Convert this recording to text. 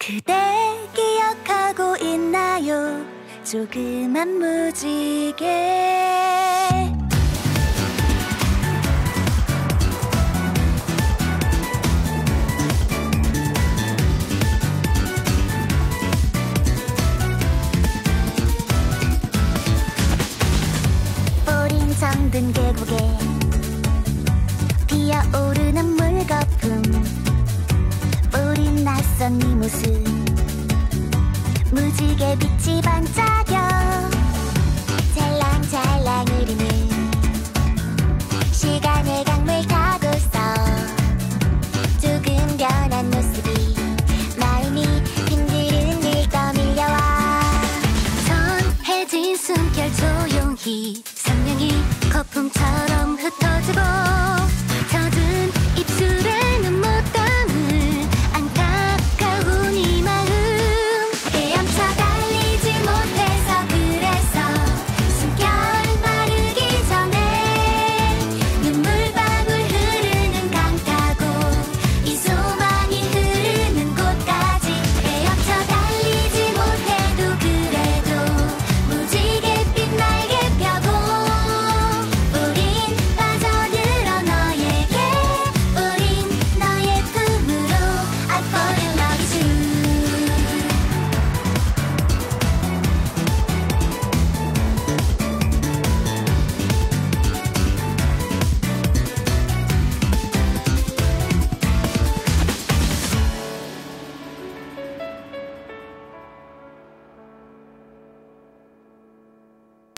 그대 기억하고 있나요? 조그만 무지개 뿌린 정든 계곡에 무지개 빛이 반짝여. 찰랑찰랑 우리는 시간의 강물 타고서 조금 변한 모습이 마음이 흔들흔들 떠밀려와. 전해진 숨결 조용히